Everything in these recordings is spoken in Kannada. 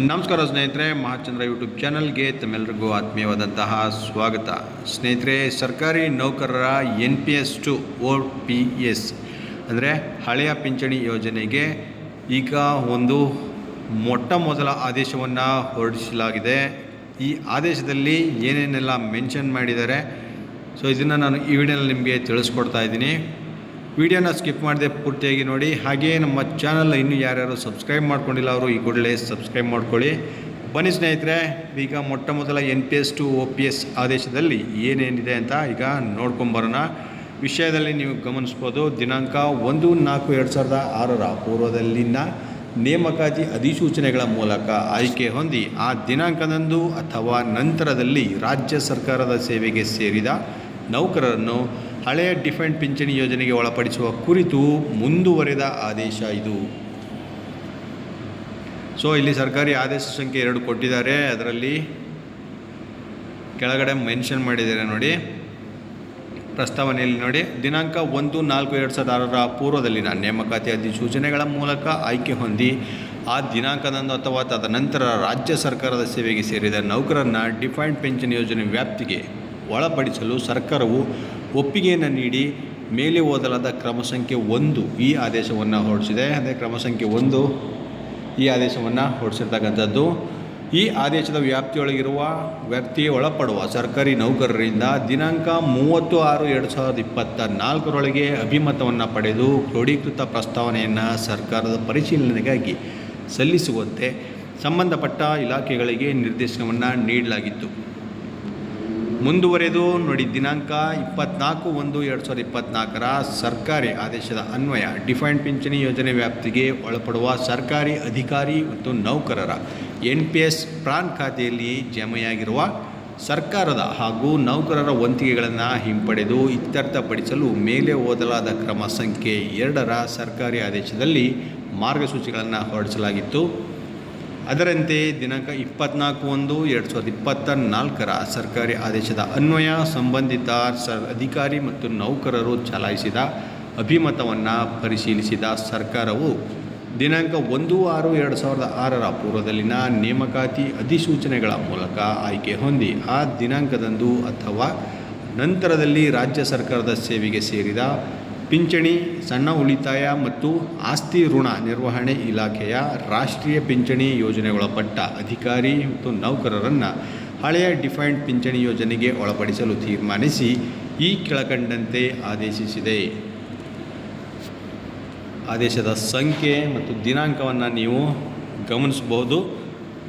ನಮಸ್ಕಾರ ಸ್ನೇಹಿತರೆ, ಮಹಾಚಂದ್ರ ಯೂಟ್ಯೂಬ್ ಚಾನಲ್ಗೆ ತಮ್ಮೆಲ್ಲರಿಗೂ ಆತ್ಮೀಯವಾದಂತಹ ಸ್ವಾಗತ. ಸ್ನೇಹಿತರೆ, ಸರ್ಕಾರಿ ನೌಕರರ N P S to O P S, ಅಂದರೆ ಹಳೆಯ ಪಿಂಚಣಿ ಯೋಜನೆಗೆ ಈಗ ಒಂದು ಮೊಟ್ಟ ಮೊದಲ ಆದೇಶವನ್ನು ಹೊರಡಿಸಲಾಗಿದೆ. ಈ ಆದೇಶದಲ್ಲಿ ಏನೇನೆಲ್ಲ ಮೆನ್ಷನ್ ಮಾಡಿದ್ದಾರೆ, ಸೊ ಇದನ್ನು ನಾನು ಈ ವಿಡಿಯೋನಲ್ಲಿ ನಿಮಗೆ ತಿಳಿಸ್ಕೊಡ್ತಾ ಇದ್ದೀನಿ. ವಿಡಿಯೋನ ಸ್ಕಿಪ್ ಮಾಡದೆ ಪೂರ್ತಿಯಾಗಿ ನೋಡಿ. ಹಾಗೆಯೇ ನಮ್ಮ ಚಾನಲ್ ಇನ್ನೂ ಯಾರ್ಯಾರು ಸಬ್ಸ್ಕ್ರೈಬ್ ಮಾಡ್ಕೊಂಡಿಲ್ಲ, ಅವರು ಈ ಕೂಡಲೇ ಸಬ್ಸ್ಕ್ರೈಬ್ ಮಾಡ್ಕೊಳ್ಳಿ. ಬನ್ನಿ ಸ್ನೇಹಿತರೆ, ಈಗ ಮೊಟ್ಟ ಮೊದಲ N P S to O P S ಆದೇಶದಲ್ಲಿ ಏನೇನಿದೆ ಅಂತ ಈಗ ನೋಡ್ಕೊಂಬರೋಣ ವಿಷಯದಲ್ಲಿ ನೀವು ಗಮನಿಸ್ಬೋದು, ದಿನಾಂಕ ಒಂದು ನಾಲ್ಕು ಎರಡು ಸಾವಿರದ ಆರರ ಪೂರ್ವದಲ್ಲಿನ ನೇಮಕಾತಿ ಅಧಿಸೂಚನೆಗಳ ಮೂಲಕ ಆಯ್ಕೆ ಹೊಂದಿ, ಆ ದಿನಾಂಕದಂದು ಅಥವಾ ನಂತರದಲ್ಲಿ ರಾಜ್ಯ ಸರ್ಕಾರದ ಸೇವೆಗೆ ಸೇರಿದ ನೌಕರರನ್ನು ಹಳೆಯ ಡಿಫೆಂಡ್ ಪಿಂಚಣಿ ಯೋಜನೆಗೆ ಒಳಪಡಿಸುವ ಕುರಿತು ಮುಂದುವರೆದ ಆದೇಶ ಇದು. ಸೊ ಇಲ್ಲಿ ಸರ್ಕಾರಿ ಆದೇಶ ಸಂಖ್ಯೆ ಎರಡು ಕೊಟ್ಟಿದ್ದಾರೆ. ಅದರಲ್ಲಿ ಕೆಳಗಡೆ ಮೆನ್ಷನ್ ಮಾಡಿದ್ದಾರೆ ನೋಡಿ. ಪ್ರಸ್ತಾವನೆಯಲ್ಲಿ ನೋಡಿ. ದಿನಾಂಕ ಒಂದು ನಾಲ್ಕು ಎರಡು ಸಾವಿರದ ಆರರ ಪೂರ್ವದಲ್ಲಿನ ನೇಮಕಾತಿ ಅಧಿಸೂಚನೆಗಳ ಮೂಲಕ ಆಯ್ಕೆ ಹೊಂದಿ, ಆ ದಿನಾಂಕದಂದು ಅಥವಾ ತದನಂತರ ರಾಜ್ಯ ಸರ್ಕಾರದ ಸೇವೆಗೆ ಸೇರಿದ ನೌಕರರನ್ನು ಡಿಫೈನ್ಡ್ ಪೆನ್ಷನ್ ಯೋಜನೆ ವ್ಯಾಪ್ತಿಗೆ ಒಳಪಡಿಸಲು ಸರ್ಕಾರವು ಒಪ್ಪಿಗೆಯನ್ನು ನೀಡಿ ಮೇಲೆ ಓದಲಾದ ಕ್ರಮ ಸಂಖ್ಯೆ ಒಂದು ಈ ಆದೇಶವನ್ನು ಹೊರಡಿಸಿದೆ. ಅಂದರೆ ಕ್ರಮ ಸಂಖ್ಯೆ ಒಂದು ಈ ಆದೇಶವನ್ನು ಹೊರಡಿಸಿರ್ತಕ್ಕಂಥದ್ದು. ಈ ಆದೇಶದ ವ್ಯಾಪ್ತಿಯೊಳಗಿರುವ ವ್ಯಕ್ತಿ ಒಳಪಡುವ ಸರ್ಕಾರಿ ನೌಕರರಿಂದ ದಿನಾಂಕ ಮೂವತ್ತು ಆರು ಎರಡು ಸಾವಿರದ ಇಪ್ಪತ್ತ ನಾಲ್ಕರೊಳಗೆ ಅಭಿಮತವನ್ನು ಪಡೆದು ಕ್ರೋಢೀಕೃತ ಪ್ರಸ್ತಾವನೆಯನ್ನು ಸರ್ಕಾರದ ಪರಿಶೀಲನೆಗಾಗಿ ಸಲ್ಲಿಸುವಂತೆ ಸಂಬಂಧಪಟ್ಟ ಇಲಾಖೆಗಳಿಗೆ ನಿರ್ದೇಶನವನ್ನು ನೀಡಲಾಗಿತ್ತು. ಮುಂದುವರೆದು ನೋಡಿ, ದಿನಾಂಕ ಇಪ್ಪತ್ನಾಲ್ಕು ಒಂದು ಎರಡು ಸಾವಿರದ ಇಪ್ಪತ್ನಾಲ್ಕರ ಸರ್ಕಾರಿ ಆದೇಶದ ಅನ್ವಯ. ಡಿಫೈನ್ಡ್ ಪಿಂಚಣಿ ಯೋಜನೆ ವ್ಯಾಪ್ತಿಗೆ ಒಳಪಡುವ ಸರ್ಕಾರಿ ಅಧಿಕಾರಿ ಮತ್ತು ನೌಕರರ ಎನ್ ಪಿ ಎಸ್ ಪ್ರಾನ್ ಖಾತೆಯಲ್ಲಿ ಜಮೆಯಾಗಿರುವ ಸರ್ಕಾರದ ಹಾಗೂ ನೌಕರರ ವಂತಿಗೆಗಳನ್ನು ಹಿಂಪಡೆದು ಇತ್ಯರ್ಥಪಡಿಸಲು ಮೇಲೆ ಓದಲಾದ ಕ್ರಮ ಸಂಖ್ಯೆ ಎರಡರ ಸರ್ಕಾರಿ ಆದೇಶದಲ್ಲಿ ಮಾರ್ಗಸೂಚಿಗಳನ್ನು ಹೊರಡಿಸಲಾಗಿತ್ತು. ಅದರಂತೆ ದಿನಾಂಕ ಇಪ್ಪತ್ನಾಲ್ಕು ಒಂದು ಎರಡು ಸಾವಿರದ ಇಪ್ಪತ್ತ ನಾಲ್ಕರ ಸರ್ಕಾರಿ ಆದೇಶದ ಅನ್ವಯ ಸಂಬಂಧಿತ ಸರ್ ಅಧಿಕಾರಿ ಮತ್ತು ನೌಕರರು ಚಲಾಯಿಸಿದ ಅಭಿಮತವನ್ನು ಪರಿಶೀಲಿಸಿದ ಸರ್ಕಾರವು ದಿನಾಂಕ ಒಂದು ಆರು ಎರಡು ಸಾವಿರದ ಆರರ ಪೂರ್ವದಲ್ಲಿನ ನೇಮಕಾತಿ ಅಧಿಸೂಚನೆಗಳ ಮೂಲಕ ಆಯ್ಕೆ ಹೊಂದಿ, ಆ ದಿನಾಂಕದಂದು ಅಥವಾ ನಂತರದಲ್ಲಿ ರಾಜ್ಯ ಸರ್ಕಾರದ ಸೇವೆಗೆ ಸೇರಿದ ಪಿಂಚಣಿ, ಸಣ್ಣ ಉಳಿತಾಯ ಮತ್ತು ಆಸ್ತಿ ಋಣ ನಿರ್ವಹಣೆ ಇಲಾಖೆಯ ರಾಷ್ಟ್ರೀಯ ಪಿಂಚಣಿ ಯೋಜನೆಗೊಳಪಟ್ಟ ಅಧಿಕಾರಿ ಮತ್ತು ನೌಕರರನ್ನು ಹಳೆಯ ಡಿಫೈನ್ಡ್ ಪಿಂಚಣಿ ಯೋಜನೆಗೆ ಒಳಪಡಿಸಲು ತೀರ್ಮಾನಿಸಿ ಈ ಕೆಳಕಂಡಂತೆ ಆದೇಶಿಸಿದೆ. ಆದೇಶದ ಸಂಖ್ಯೆ ಮತ್ತು ದಿನಾಂಕವನ್ನು ನೀವು ಗಮನಿಸಬಹುದು.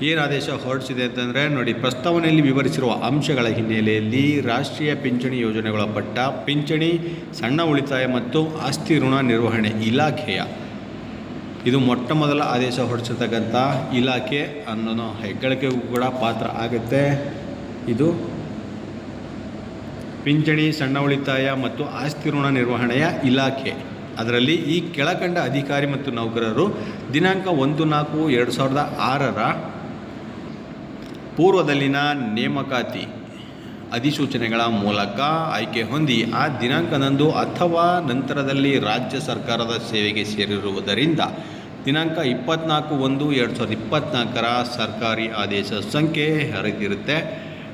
ಏನು ಆದೇಶ ಹೊರಡಿಸಿದೆ ಅಂತಂದರೆ ನೋಡಿ, ಪ್ರಸ್ತಾವನೆಯಲ್ಲಿ ವಿವರಿಸಿರುವ ಅಂಶಗಳ ಹಿನ್ನೆಲೆಯಲ್ಲಿ ರಾಷ್ಟ್ರೀಯ ಪಿಂಚಣಿ ಯೋಜನೆಗಳ ಪಟ್ಟ, ಪಿಂಚಣಿ, ಸಣ್ಣ ಉಳಿತಾಯ ಮತ್ತು ಆಸ್ತಿ ಋಣ ನಿರ್ವಹಣೆ ಇಲಾಖೆಯ. ಇದು ಮೊಟ್ಟ ಮೊದಲ ಆದೇಶ ಹೊರಡಿಸಿರ್ತಕ್ಕಂಥ ಇಲಾಖೆ ಅನ್ನೋ ಹೆಗ್ಗಳಿಕೆಗೂ ಕೂಡ ಪಾತ್ರ ಆಗುತ್ತೆ. ಇದು ಪಿಂಚಣಿ, ಸಣ್ಣ ಉಳಿತಾಯ ಮತ್ತು ಆಸ್ತಿ ಋಣ ನಿರ್ವಹಣೆಯ ಇಲಾಖೆ. ಅದರಲ್ಲಿ ಈ ಕೆಳಕಂಡ ಅಧಿಕಾರಿ ಮತ್ತು ನೌಕರರು ದಿನಾಂಕ ಒಂದು ನಾಲ್ಕು ಎರಡು ಸಾವಿರದ ಆರರ ಪೂರ್ವದಲ್ಲಿನ ನೇಮಕಾತಿ ಅಧಿಸೂಚನೆಗಳ ಮೂಲಕ ಆಯ್ಕೆ ಹೊಂದಿ ಆ ದಿನಾಂಕದಂದು ಅಥವಾ ನಂತರದಲ್ಲಿ ರಾಜ್ಯ ಸರ್ಕಾರದ ಸೇವೆಗೆ ಸೇರಿರುವುದರಿಂದ ದಿನಾಂಕ ಇಪ್ಪತ್ನಾಲ್ಕು ಒಂದು ಎರಡು ಸಾವಿರದ ಇಪ್ಪತ್ತ್ನಾಲ್ಕರ ಸರ್ಕಾರಿ ಆದೇಶ ಸಂಖ್ಯೆ ಹರಿದಿರುತ್ತೆ.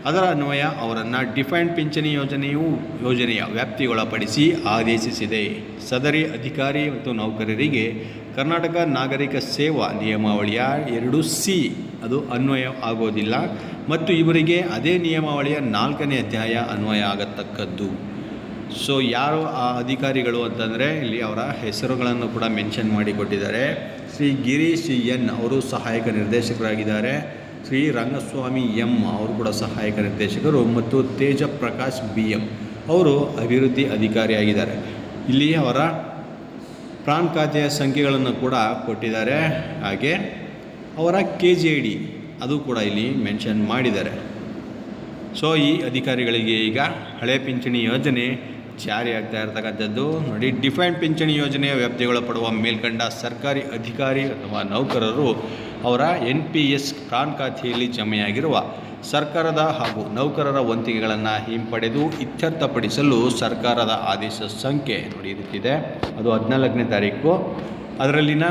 ಅದರ ಅನ್ವಯ ಅವರನ್ನು ಡಿಫೈನ್ಡ್ ಪಿಂಚಣಿ ಯೋಜನೆಯು ಯೋಜನೆಯ ವ್ಯಾಪ್ತಿಗೊಳಪಡಿಸಿ ಆದೇಶಿಸಿದೆ. ಸದರಿ ಅಧಿಕಾರಿ ಮತ್ತು ನೌಕರರಿಗೆ ಕರ್ನಾಟಕ ನಾಗರಿಕ ಸೇವಾ ನಿಯಮಾವಳಿಯ ಎರಡು ಸಿ ಅದು ಅನ್ವಯ ಆಗೋದಿಲ್ಲ. ಮತ್ತು ಇವರಿಗೆ ಅದೇ ನಿಯಮಾವಳಿಯ ನಾಲ್ಕನೇ ಅಧ್ಯಾಯ ಅನ್ವಯ ಆಗತಕ್ಕದ್ದು. ಸೊ ಯಾರು ಆ ಅಧಿಕಾರಿಗಳು ಅಂತಂದರೆ ಇಲ್ಲಿ ಅವರ ಹೆಸರುಗಳನ್ನು ಕೂಡ ಮೆನ್ಷನ್ ಮಾಡಿ ಕೊಟ್ಟಿದ್ದಾರೆ. ಶ್ರೀ ಗಿರೀಶ್ ಎನ್ ಅವರು ಸಹಾಯಕ ನಿರ್ದೇಶಕರಾಗಿದ್ದಾರೆ. ಶ್ರೀ ರಂಗಸ್ವಾಮಿ ಎಂ ಅವರು ಕೂಡ ಸಹಾಯಕ ನಿರ್ದೇಶಕರು ಮತ್ತು ತೇಜ ಪ್ರಕಾಶ್ ಬಿ ಎಂ ಅವರು ಅಭಿವೃದ್ಧಿ ಅಧಿಕಾರಿಯಾಗಿದ್ದಾರೆ ಇಲ್ಲಿ ಅವರ ಪ್ರಾಣ್ ಖಾತೆಯ ಸಂಖ್ಯೆಗಳನ್ನು ಕೂಡ ಕೊಟ್ಟಿದ್ದಾರೆ. ಹಾಗೆ ಅವರ ಕೆ ಜಿ ಡಿ ಅದು ಕೂಡ ಇಲ್ಲಿ ಮೆನ್ಷನ್ ಮಾಡಿದ್ದಾರೆ. ಸೊ ಈ ಅಧಿಕಾರಿಗಳಿಗೆ ಈಗ ಹಳೆ ಪಿಂಚಣಿ ಯೋಜನೆ ಜಾರಿ ಆಗ್ತಾ ಇರತಕ್ಕಂಥದ್ದು. ನೋಡಿ ಡಿಫೈನ್ಡ್ ಪಿಂಚಣಿ ಯೋಜನೆಯ ವ್ಯಾಪ್ತಿಗೊಳಪಡುವ ಮೇಲ್ಕಂಡ ಸರ್ಕಾರಿ ಅಧಿಕಾರಿ ಅಥವಾ ನೌಕರರು ಅವರ ಎನ್ ಪಿ ಎಸ್ ಪ್ರಾನ್ ಖಾತೆಯಲ್ಲಿ ಜಮೆಯಾಗಿರುವ ಸರ್ಕಾರದ ಹಾಗೂ ನೌಕರರ ವಂತಿಗೆಗಳನ್ನು ಹಿಂಪಡೆದು ಇತ್ಯರ್ಥಪಡಿಸಲು ಸರ್ಕಾರದ ಆದೇಶ ಸಂಖ್ಯೆ ನೋಡಿ ಇರುತ್ತಿದೆ ಅದು ಹದಿನಾಲ್ಕನೇ ತಾರೀಕು. ಅದರಲ್ಲಿನ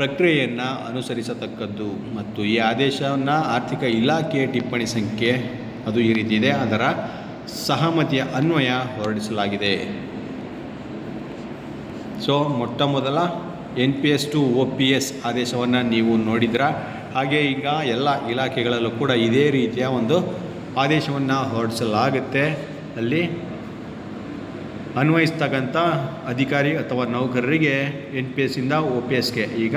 ಪ್ರಕ್ರಿಯೆಯನ್ನು ಅನುಸರಿಸತಕ್ಕದ್ದು ಮತ್ತು ಈ ಆದೇಶವನ್ನು ಆರ್ಥಿಕ ಇಲಾಖೆಯ ಟಿಪ್ಪಣಿ ಸಂಖ್ಯೆ ಅದು ಈ ರೀತಿ ಇದೆ, ಅದರ ಸಹಮತಿಯ ಅನ್ವಯ ಹೊರಡಿಸಲಾಗಿದೆ. ಸೊ ಮೊಟ್ಟ ಮೊದಲ N P S to O P S ಆದೇಶವನ್ನು ನೀವು ನೋಡಿದ್ರ? ಹಾಗೆ ಈಗ ಎಲ್ಲ ಇಲಾಖೆಗಳಲ್ಲೂ ಕೂಡ ಇದೇ ರೀತಿಯ ಒಂದು ಆದೇಶವನ್ನು ಹೊರಡಿಸಲಾಗುತ್ತೆ. ಅಲ್ಲಿ ಅನ್ವಯಿಸ್ತಕ್ಕಂಥ ಅಧಿಕಾರಿ ಅಥವಾ ನೌಕರರಿಗೆ ಎನ್ ಪಿ ಎಸ್ಸಿಂದ ಒ ಪಿ ಎಸ್ಗೆ ಈಗ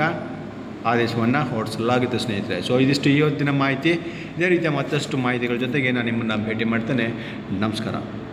ಆದೇಶವನ್ನು ಹೊರಡಿಸಲಾಗುತ್ತೆ, ಸ್ನೇಹಿತರೆ. ಸೊ ಇದಿಷ್ಟು ಇವತ್ತಿನ ಮಾಹಿತಿ. ಇದೇ ರೀತಿಯ ಮತ್ತಷ್ಟು ಮಾಹಿತಿಗಳ ಜೊತೆಗೆ ನಾನು ನಿಮ್ಮನ್ನು ಭೇಟಿ ಮಾಡ್ತೇನೆ. ನಮಸ್ಕಾರ.